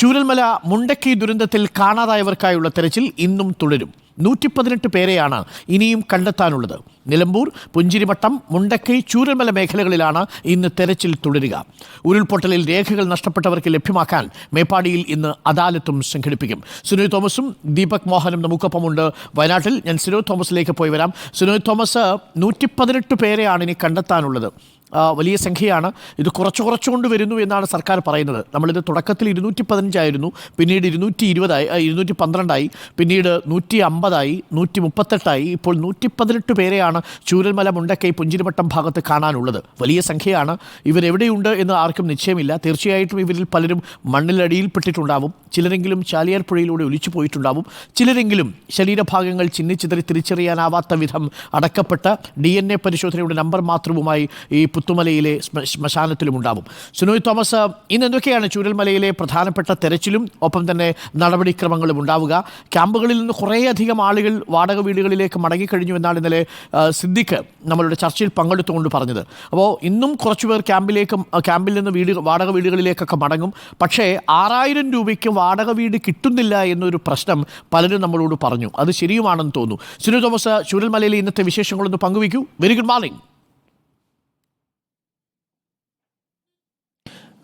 ചൂരൽമല മുണ്ടക്കി ദുരന്തത്തിൽ കാണാതായവർക്കായുള്ള തെരച്ചിൽ ഇന്നും തുടരും. നൂറ്റി പതിനെട്ട് പേരെയാണ് ഇനിയും കണ്ടെത്താനുള്ളത്. നിലമ്പൂർ പുഞ്ചിരിമട്ടം മുണ്ടക്കൈ ചൂരൽമല മേഖലകളിലാണ് ഇന്ന് തെരച്ചിൽ തുടരുക. ഉരുൾപൊട്ടലിൽ രേഖകൾ നഷ്ടപ്പെട്ടവർക്ക് ലഭ്യമാക്കാൻ മേപ്പാടിയിൽ ഇന്ന് അദാലത്തും സംഘടിപ്പിക്കും. സുനോയ് തോമസും ദീപക് മോഹനും നമുക്കൊപ്പമുണ്ട്. വയനാട്ടിൽ ഞാൻ സുനോയ് തോമസിലേക്ക് പോയി വരാം. സുനോയ് തോമസ് നൂറ്റി പതിനെട്ട് പേരെയാണ് ഇനി കണ്ടെത്താനുള്ളത്. വലിയ സംഖ്യയാണ്. ഇത് കുറച്ച് കുറച്ചുകൊണ്ട് വരുന്നു എന്നാണ് സർക്കാർ പറയുന്നത്. നമ്മളിത് തുടക്കത്തിൽ ഇരുന്നൂറ്റി പതിനഞ്ചായിരുന്നു പിന്നീട് ഇരുന്നൂറ്റി ഇരുപതായി ഇരുന്നൂറ്റി പന്ത്രണ്ടായി പിന്നീട് നൂറ്റി അമ്പതായി നൂറ്റി മുപ്പത്തെട്ടായി ഇപ്പോൾ നൂറ്റി പതിനെട്ട് പേരെയാണ് ചൂരൽമല മുണ്ടക്കൈ പുഞ്ചിരിമട്ടം ഭാഗത്ത് കാണാനുള്ളത്. വലിയ സംഖ്യയാണ്. ഇവരെവിടെയുണ്ട് എന്ന് ആർക്കും നിശ്ചയമില്ല. തീർച്ചയായിട്ടും ഇവരിൽ പലരും മണ്ണിലടിയിൽപ്പെട്ടിട്ടുണ്ടാവും ചിലരെങ്കിലും ചാലിയാർ പുഴയിലൂടെ ഒലിച്ചു പോയിട്ടുണ്ടാവും. ചിലരെങ്കിലും ശരീരഭാഗങ്ങൾ ചിന്നിച്ചിതറി തിരിച്ചറിയാനാവാത്ത വിധം അടക്കപ്പെട്ട ഡി പരിശോധനയുടെ നമ്പർ മാത്രവുമായി ഈ പുത്തുമലയിലെ ശ്മ- ശ്മശാനത്തിലും ഉണ്ടാവും. സുനോയ് തോമസ് ഇന്ന് എന്തൊക്കെയാണ് ചൂരൽമലയിലെ പ്രധാനപ്പെട്ട തെരച്ചിലും ഒപ്പം തന്നെ നടപടിക്രമങ്ങളും ഉണ്ടാവുക? ക്യാമ്പുകളിൽ നിന്ന് കുറേയധികം ആളുകൾ വാടക വീടുകളിലേക്ക് മടങ്ങിക്കഴിഞ്ഞു എന്നാണ് ഇന്നലെ സിദ്ദിഖ് നമ്മളുടെ ചർച്ചയിൽ പങ്കെടുത്തുകൊണ്ട് പറഞ്ഞത്. അപ്പോൾ ഇന്നും കുറച്ചുപേർ ക്യാമ്പിലേക്ക് ക്യാമ്പിൽ നിന്ന് വീട് വാടക വീടുകളിലേക്കൊക്കെ മടങ്ങും. പക്ഷേ ആറായിരം രൂപയ്ക്ക് വാടക വീട് കിട്ടുന്നില്ല എന്നൊരു പ്രശ്നം പലരും നമ്മളോട് പറഞ്ഞു. അത് ശരിയുമാണെന്ന് തോന്നുന്നു. സുനു തോമസ് ചൂരൽമലയിലെ ഇന്നത്തെ വിശേഷങ്ങളൊന്ന് പങ്കുവയ്ക്കൂ. Very good morning.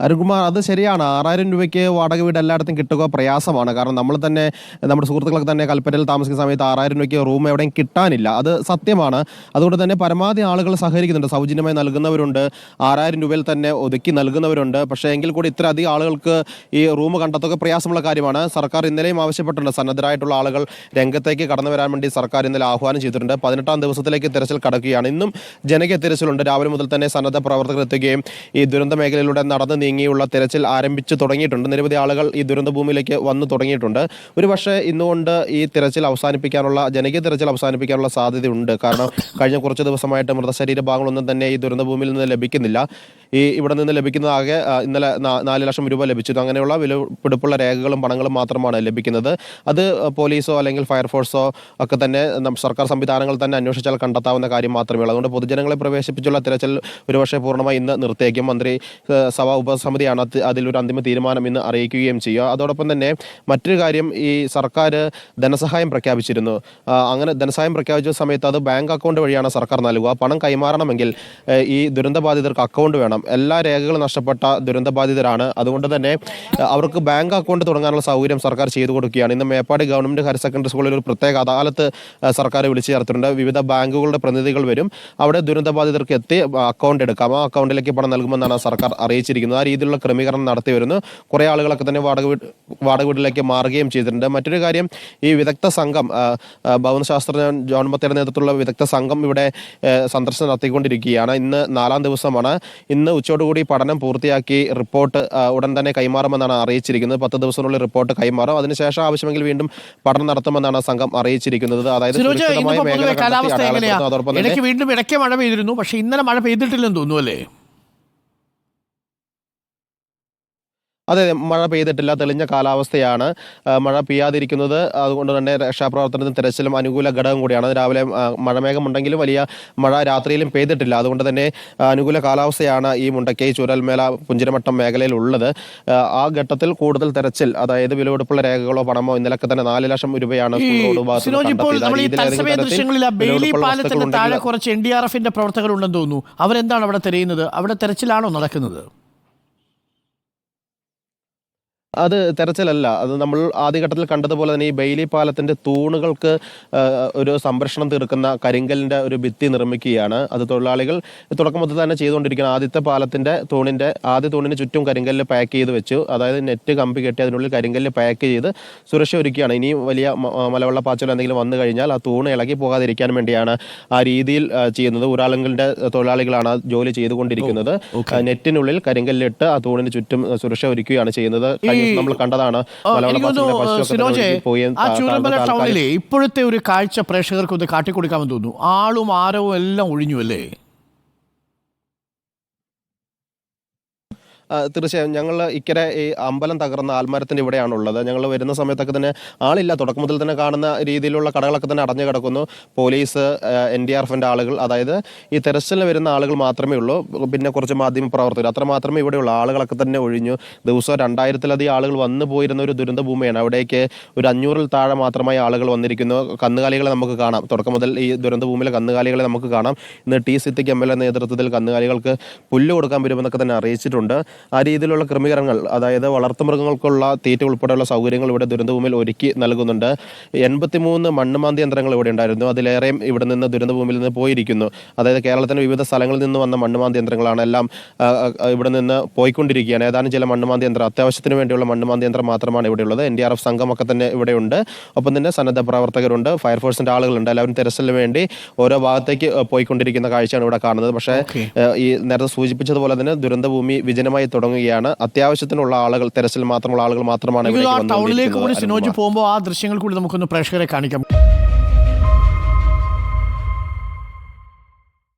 അരുൺകുമാർ അത് ശരിയാണ്. ആറായിരം രൂപയ്ക്ക് വാടക വീട് എല്ലായിടത്തും കിട്ടുക പ്രയാസമാണ്. കാരണം നമ്മൾ തന്നെ നമ്മുടെ സുഹൃത്തുക്കളൊക്കെ തന്നെ കൽപ്പറ്റയിൽ താമസിക്കുന്ന സമയത്ത് ആറായിരം രൂപയ്ക്ക് റൂം എവിടെയും കിട്ടാനില്ല. അത് സത്യമാണ്. അതുകൊണ്ട് തന്നെ പരമാവധി ആളുകൾ സഹകരിക്കുന്നുണ്ട്. സൗജന്യമായി നൽകുന്നവരുണ്ട്. ആറായിരം രൂപയിൽ തന്നെ ഒതുക്കി നൽകുന്നവരുണ്ട്. പക്ഷേ എങ്കിൽ കൂടി ഇത്ര അധികം ആളുകൾക്ക് ഈ റൂം കണ്ടെത്തുക പ്രയാസമുള്ള കാര്യമാണ്. സർക്കാർ ഇന്നലെയും ആവശ്യപ്പെട്ടിട്ടുണ്ട്. സന്നദ്ധരായിട്ടുള്ള ആളുകൾ രംഗത്തേക്ക് കടന്നു വരാൻ വേണ്ടി സർക്കാർ ഇന്നലെ ആഹ്വാനം ചെയ്തിട്ടുണ്ട്. പതിനെട്ടാം ദിവസത്തിലേക്ക് തിരച്ചിൽ കടക്കുകയാണ്. ഇന്നും ജനകീയ തിരച്ചിലുണ്ട്. രാവിലെ മുതൽ തന്നെ സന്നദ്ധ പ്രവർത്തകർ എത്തുകയും ഈ ദുരന്ത മേഖലയിലൂടെ നടന്നു നീങ്ങിയുള്ള തെരച്ചിൽ ആരംഭിച്ചു തുടങ്ങിയിട്ടുണ്ട്. നിരവധി ആളുകൾ ഈ ദുരന്ത ഭൂമിയിലേക്ക് വന്നു തുടങ്ങിയിട്ടുണ്ട്. ഒരു പക്ഷേ ഇന്നുകൊണ്ട് ഈ തിരച്ചിൽ അവസാനിപ്പിക്കാനുള്ള ജനകീയ തിരച്ചിൽ അവസാനിപ്പിക്കാനുള്ള സാധ്യതയുണ്ട്. കാരണം കഴിഞ്ഞ കുറച്ച് ദിവസമായിട്ട് മൃതശരീര ഭാഗങ്ങളൊന്നും തന്നെ ഈ ദുരന്ത ഭൂമിയിൽ നിന്ന് ലഭിക്കുന്നില്ല. ഈ ഇവിടെ നിന്ന് ലഭിക്കുന്ന ആകെ ഇന്നലെ നാല് ലക്ഷം രൂപ ലഭിച്ചിരുന്നു അങ്ങനെയുള്ള വിലപിടിപ്പുള്ള രേഖകളും പണങ്ങളും മാത്രമാണ് ലഭിക്കുന്നത്. അത് പോലീസോ അല്ലെങ്കിൽ ഫയർഫോഴ്സോ ഒക്കെ തന്നെ സർക്കാർ സംവിധാനങ്ങൾ തന്നെ അന്വേഷിച്ചാൽ കണ്ടെത്താവുന്ന കാര്യം മാത്രമേ ഉള്ളൂ. അതുകൊണ്ട് പൊതുജനങ്ങളെ പ്രവേശിപ്പിച്ചുള്ള തിരച്ചിൽ ഒരുപക്ഷെ പൂർണമായി ഇന്ന് നിർത്തിയേക്കും മന്ത്രി സഭാ സഭാ ഉപസമിതിയാണ് അത് അതിലൊരു അന്തിമ തീരുമാനം ഇന്ന് അറിയിക്കുകയും ചെയ്യുക. അതോടൊപ്പം തന്നെ മറ്റൊരു കാര്യം ഈ സർക്കാർ ധനസഹായം പ്രഖ്യാപിച്ചിരുന്നു. അങ്ങനെ ധനസഹായം പ്രഖ്യാപിച്ച സമയത്ത് അത് ബാങ്ക് അക്കൗണ്ട് വഴിയാണ് സർക്കാർ നൽകുക. പണം കൈമാറണമെങ്കിൽ ഈ ദുരന്തബാധിതർക്ക് അക്കൗണ്ട് വേണം. എല്ലാ രേഖകളും നഷ്ടപ്പെട്ട ദുരന്തബാധിതരാണ്. അതുകൊണ്ട് തന്നെ അവർക്ക് ബാങ്ക് അക്കൗണ്ട് തുടങ്ങാനുള്ള സൗകര്യം സർക്കാർ ചെയ്തു കൊടുക്കുകയാണ്. ഇന്ന് മേപ്പാടി ഗവൺമെന്റ് ഹയർ സെക്കൻഡറി സ്കൂളിൽ ഒരു പ്രത്യേക അദാലത്ത് സർക്കാർ വിളിച്ചു ചേർത്തിട്ടുണ്ട്. വിവിധ ബാങ്കുകളുടെ പ്രതിനിധികൾ വരും. അവിടെ ദുരന്തബാധിതർക്ക് എത്തി അക്കൗണ്ട് എടുക്കാം. ആ അക്കൗണ്ടിലേക്ക് പണം നൽകുമെന്നാണ് സർക്കാർ അറിയിച്ചിരിക്കുന്നത്. രീതിയിലുള്ള ക്രമീകരണം നടത്തി വരുന്നു. കുറേ ആളുകളൊക്കെ തന്നെ വാടക വീട് വാടക വീട്ടിലേക്ക് മാറുകയും ചെയ്തിട്ടുണ്ട്. മറ്റൊരു കാര്യം ഈ വിദഗ്ധ സംഘം ഭവനശാസ്ത്രജ്ഞൻ ജോൺ മത്തയുടെ നേതൃത്വത്തിലുള്ള വിദഗ്ധ സംഘം ഇവിടെ സന്ദർശനം നടത്തിക്കൊണ്ടിരിക്കുകയാണ്. ഇന്ന് നാലാം ദിവസമാണ്. ഇന്ന് ഉച്ചയോടുകൂടി പഠനം പൂർത്തിയാക്കി റിപ്പോർട്ട് ഉടൻ തന്നെ കൈമാറുമെന്നാണ് അറിയിച്ചിരിക്കുന്നത്. പത്ത് ദിവസത്തിനുള്ളിൽ റിപ്പോർട്ട് കൈമാറും. അതിനുശേഷം ആവശ്യമെങ്കിൽ വീണ്ടും പഠനം നടത്തുമെന്നാണ് സംഘം അറിയിച്ചിരിക്കുന്നത്. അതായത് കാലാവസ്ഥ വീണ്ടും ഇടയ്ക്ക് മഴ പെയ്തിരുന്നു. പക്ഷേ ഇന്നലെ മഴ പെയ്തിട്ടില്ലെന്ന് തോന്നുന്നു അല്ലേ? അതെ മഴ പെയ്തിട്ടില്ല തെളിഞ്ഞ കാലാവസ്ഥയാണ്. മഴ പെയ്യാതിരിക്കുന്നത് അതുകൊണ്ട് തന്നെ രക്ഷാപ്രവർത്തനത്തിന് തിരച്ചിലും അനുകൂല ഘടകം കൂടിയാണ്. രാവിലെ മഴമേഘം ഉണ്ടെങ്കിലും വലിയ മഴ രാത്രിയിലും പെയ്തിട്ടില്ല. അതുകൊണ്ട് തന്നെ അനുകൂല കാലാവസ്ഥയാണ് ഈ മുണ്ടക്കൈ ചുരൽമേല പുഞ്ചിരമട്ടം മേഖലയിൽ ഉള്ളത് ആ, ഘട്ടത്തിൽ കൂടുതൽ തെരച്ചിൽ അതായത് വിലവെടുപ്പുള്ള രേഖകളോ പണമോ ഇന്നലൊക്കെ തന്നെ നാല് ലക്ഷം രൂപയാണ് കുറച്ച് എൻ ഡി ആർ എഫിന്റെ പ്രവർത്തകരുണ്ടെന്ന് തോന്നുന്നു. അവരെന്താണ് അവിടെ തിരയുന്നത്? അവിടെ തെരച്ചിലാണോ നടക്കുന്നത്? അത് തെരച്ചിലല്ല. അത് നമ്മൾ ആദ്യഘട്ടത്തിൽ കണ്ടതുപോലെ തന്നെ ഈ ബെയിലി പാലത്തിന്റെ തൂണുകൾക്ക് ഒരു സംരക്ഷണം തീർക്കുന്ന കരിങ്കലിന്റെ ഒരു ഭിത്തി നിർമ്മിക്കുകയാണ്. അത് തൊഴിലാളികൾ തുടക്കം മുതൽ തന്നെ ചെയ്തുകൊണ്ടിരിക്കുന്ന ആദ്യത്തെ പാലത്തിന്റെ തൂണിന്റെ ആദ്യ തൂണിന് ചുറ്റും കരിങ്കല്ലിൽ പാക്ക് ചെയ്ത് വെച്ചു. അതായത് നെറ്റ് കമ്പി കെട്ടി അതിനുള്ളിൽ കരിങ്കല്ലിൽ പാക്ക് ചെയ്ത് സുരക്ഷ ഒരുക്കുകയാണ്. ഇനി വലിയ മലവെള്ള മലവെള്ളപ്പാച്ചിലോ എന്തെങ്കിലും വന്നു കഴിഞ്ഞാൽ ആ തൂണ് ഇളകി പോകാതിരിക്കാൻ വേണ്ടിയാണ് ആ രീതിയിൽ ചെയ്യുന്നത്. ഊരാളുകളുടെ തൊഴിലാളികളാണ് ജോലി ചെയ്തുകൊണ്ടിരിക്കുന്നത്. നെറ്റിനുള്ളിൽ കരിങ്കല്ലിട്ട് ആ തൂണിന് ചുറ്റും സുരക്ഷ ഒരുക്കുകയാണ് ചെയ്യുന്നത്. കഴിഞ്ഞ ദിവസം നമ്മൾ കണ്ടതാണ് ആ, സിനോജെ താൽക്കാലിക- ടൗണിലെ ഇപ്പോഴത്തെ ഒരു കാഴ്ച പ്രേക്ഷകർക്ക് ഒന്ന് കാട്ടിക്കൊടുക്കാമെന്ന് തോന്നുന്നു. ആളും ആരവും എല്ലാം ഒഴിഞ്ഞു അല്ലേ? തീർച്ചയായും ഞങ്ങൾ ഇക്കരെ ഈ അമ്പലം തകർന്ന ആൽമരത്തിന്റെ ഇവിടെയാണുള്ളത്. ഞങ്ങൾ വരുന്ന സമയത്തൊക്കെ തന്നെ ആളില്ല. തുടക്കം മുതൽ തന്നെ കാണുന്ന രീതിയിലുള്ള കടകളൊക്കെ തന്നെ അടഞ്ഞു കിടക്കുന്നു. പോലീസ് എൻ ഡി ആർ എഫിന്റെ ആളുകൾ അതായത് ഈ തെരച്ചിലിന് വരുന്ന ആളുകൾ മാത്രമേ ഉള്ളൂ. പിന്നെ കുറച്ച് മാധ്യമ പ്രവർത്തകർ. അത്ര മാത്രമേ ഇവിടെയുള്ളൂ ആളുകളൊക്കെ തന്നെ ഒഴിഞ്ഞു. ദിവസവും രണ്ടായിരത്തിലധികം ആളുകൾ വന്നു പോയിരുന്ന ഒരു ദുരന്ത ഭൂമിയാണ് അവിടേക്ക് ഒരു അഞ്ഞൂറിൽ താഴെ മാത്രമായി ആളുകൾ വന്നിരിക്കുന്നു. കന്നുകാലികളെ നമുക്ക് കാണാം. തുടക്കം മുതൽ ഈ ദുരന്ത ഭൂമിയിലെ കന്നുകാലികളെ നമുക്ക് കാണാം. ഇന്ന് T Siddique M L A നേതൃത്വത്തിൽ കന്നുകാലികൾക്ക് പുല്ല് കൊടുക്കാൻ വരുമെന്നൊക്കെ തന്നെ അറിയിച്ചിട്ടുണ്ട്. ആ രീതിയിലുള്ള ക്രമീകരണങ്ങൾ അതായത് വളർത്തുമൃഗങ്ങൾക്കുള്ള തീറ്റ ഉൾപ്പെടെയുള്ള സൗകര്യങ്ങൾ ഇവിടെ ദുരന്തഭൂമിയിൽ ഒരുക്കി നൽകുന്നുണ്ട്. എൺപത്തിമൂന്ന് മണ്ണുമാന്തി യന്ത്രങ്ങൾ ഇവിടെ ഉണ്ടായിരുന്നു. അതിലേറെയും ഇവിടെ നിന്ന് ദുരന്തഭൂമിയിൽ നിന്ന് പോയിരിക്കുന്നു. അതായത് കേരളത്തിന് വിവിധ സ്ഥലങ്ങളിൽ നിന്ന് വന്ന മണ്ണുമാന്തി യന്ത്രങ്ങളാണ് എല്ലാം ഇവിടെ നിന്ന് പോയിക്കൊണ്ടിരിക്കുകയാണ്. ഏതാനും ചില മണ്ണുമാന്തി യന്ത്രം അത്യാവശ്യത്തിന് വേണ്ടിയുള്ള മണ്ണുമാന്തി യന്ത്രം മാത്രമാണ് ഇവിടെയുള്ളത് എൻ ഡി ആർ എഫ് സംഘമൊക്കെ തന്നെ ഇവിടെയുണ്ട് ഒപ്പം തന്നെ സന്നദ്ധ പ്രവർത്തകരുണ്ട് ഫയർഫോഴ്സിന്റെ ആളുകളുണ്ട്. എല്ലാവരും തെരച്ചിലിന് വേണ്ടി ഓരോ ഭാഗത്തേക്ക് പോയിക്കൊണ്ടിരിക്കുന്ന കാഴ്ചയാണ് ഇവിടെ കാണുന്നത്. പക്ഷേ ഈ നേരത്തെ സൂചിപ്പിച്ചതുപോലെ തന്നെ ദുരന്തഭൂമി വിജനമായി തുടങ്ങുകയാണ്. അത്യാവശ്യത്തിനുള്ള ആളുകൾ തെരച്ചിൽ മാത്രമുള്ള ആളുകൾ മാത്രമാണ് ടൗണിലേക്ക് കൂടി സിനോജ് പോകുമ്പോൾ ആ ദൃശ്യങ്ങൾ കൂടി നമുക്കൊന്ന് പ്രേക്ഷകരെ കാണിക്കാം.